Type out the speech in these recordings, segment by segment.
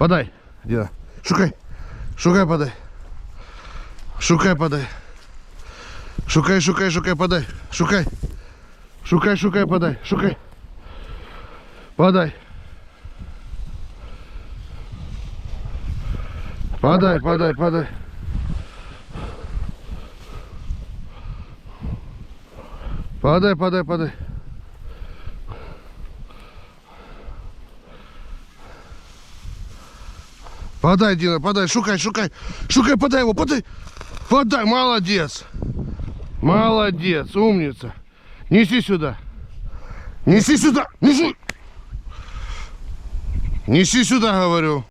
Подай, Діна. Шукай. Шукай, подай. Шукай, подай. Шукай, шукай, шукай, подай. Шукай. Шукай, шукай, подай. Шукай. Подай. Подай, подай, подай. Подай, подай, подай. Подай, Дина, подай, шукай, шукай. Шукай, подай его, подай. Подай, молодец. Молодец, умница. Неси сюда. Неси сюда. Неси. Неси сюда, говорю.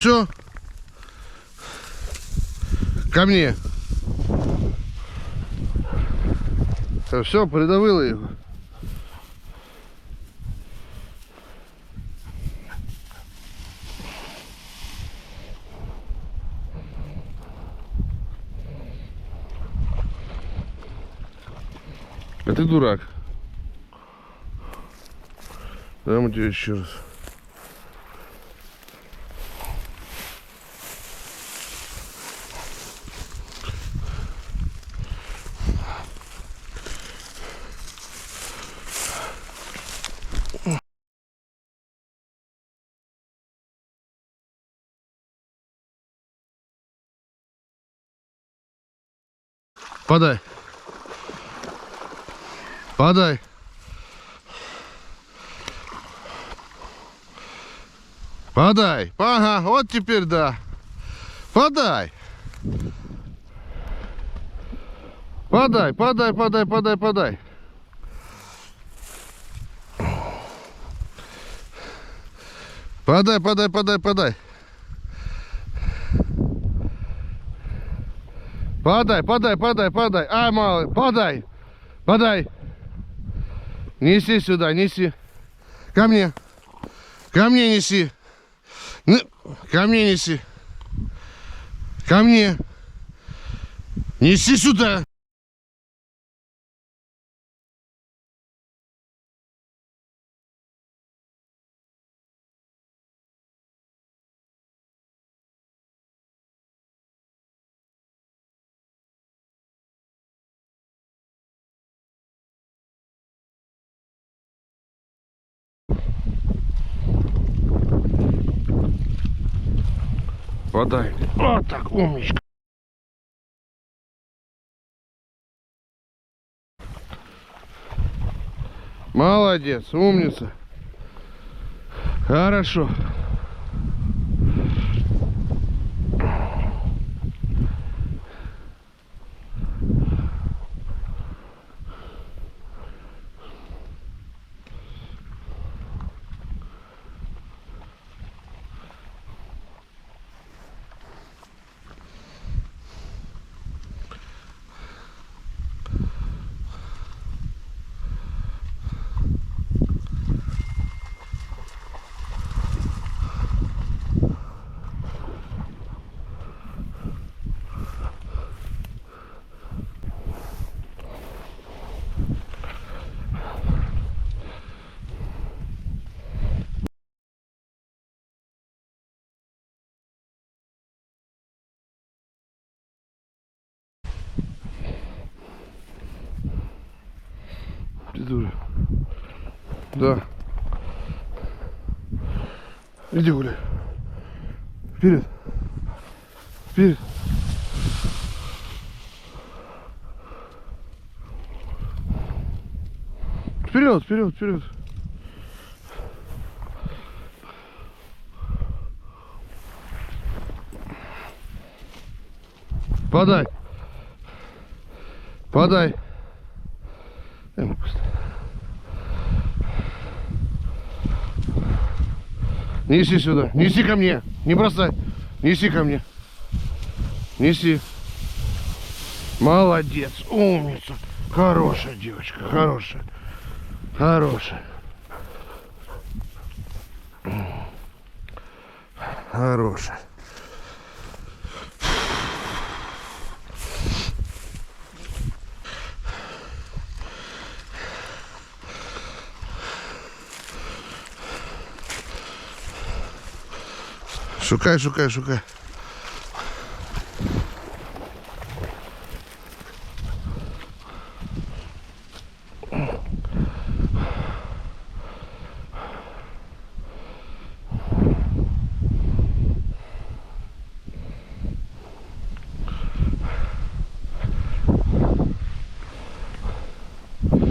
Все. Ко мне. Все, придавило його. А ты дурак. Дам тебе еще раз. Подай. Подай. Подай. Ага, вот теперь да. Подай. Подай, подай, подай, подай, подай. Подай, подай, подай, подай. Подай, подай, подай, подай. Ай, малый, подай. Подай. Неси сюда, неси. Ко мне. Ко мне неси. Ко мне неси. Ко мне. Неси сюда. Подай. Вот так, умничка. Молодец, умница. Хорошо. Дура. Да. Иди гуляй. Вперед. Вперед. Вперед, вперед, вперед. Подай. Подай. Неси сюда. Неси ко мне. Не бросай. Неси ко мне. Неси. Молодец. Умница. Хорошая девочка. Хорошая. Хорошая. Хороший. Шукай, шукай, шукай.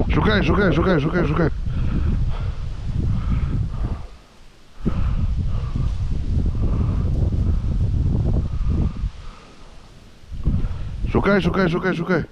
Шукай, шукай, шукай, шукай, шукай. Шукай, шукай, шукай, шукай.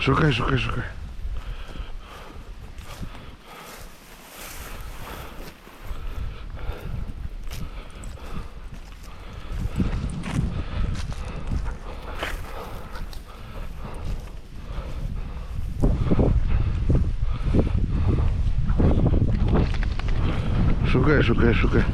Шукай, шукай, шукай. Шукай, шукай, шукай.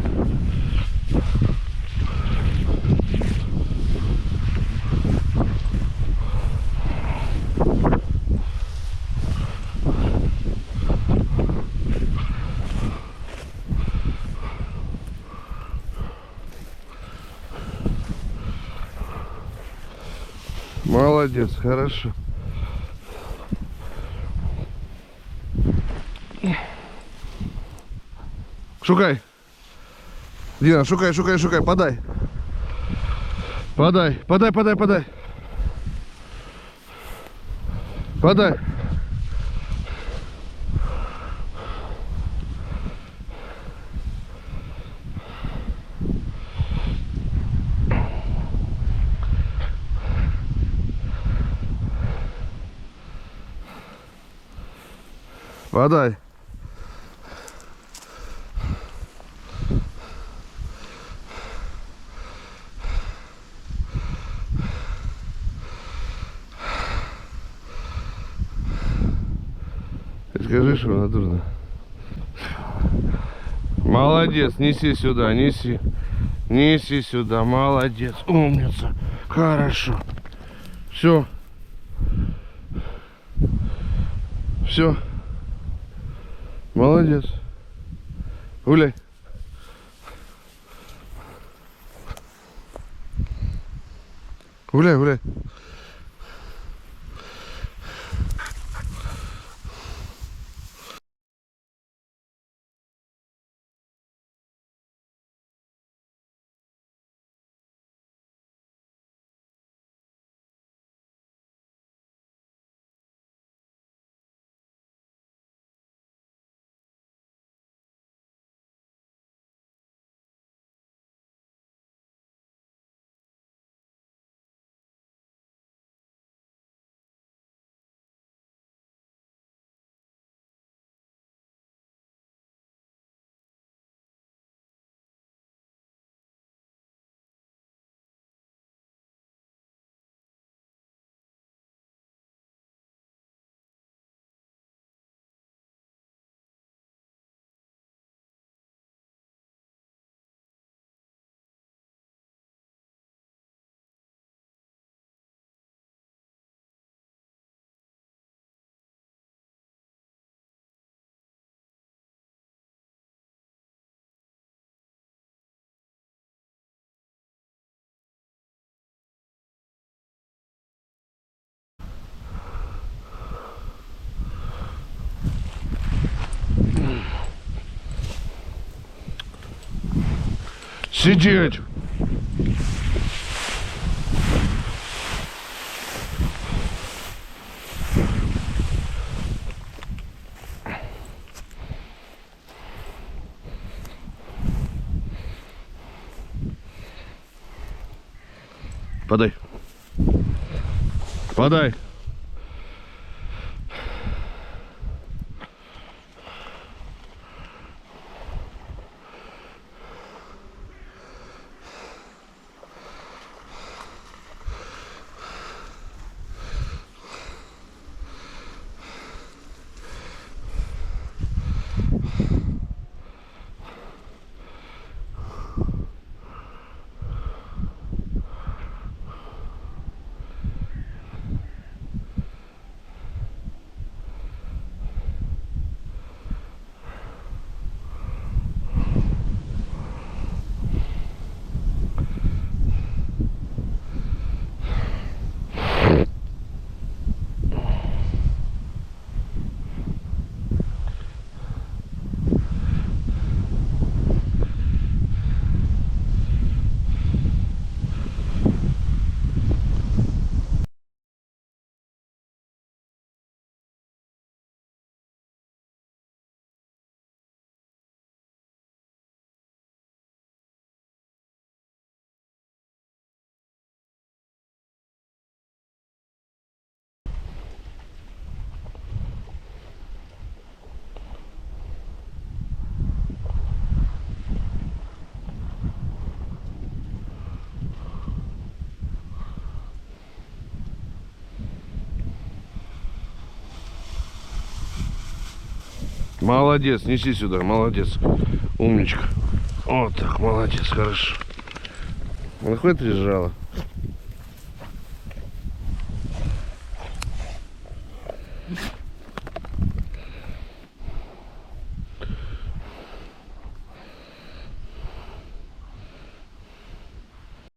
Молодец, хорошо. Шукай. Дина, шукай, шукай, шукай, подай. Подай, подай, подай, подай. Подай. Подай. Скажи, что она. Молодец, неси сюда, неси. Неси сюда, молодец, умница. Хорошо. Все. Все. Молодец. Гуляй. Гуляй, гуляй. Сидеть. Подай. Подай. Молодец, неси сюда, молодец. Умничка. Вот так, молодец, хорошо. Ну хоть лежала.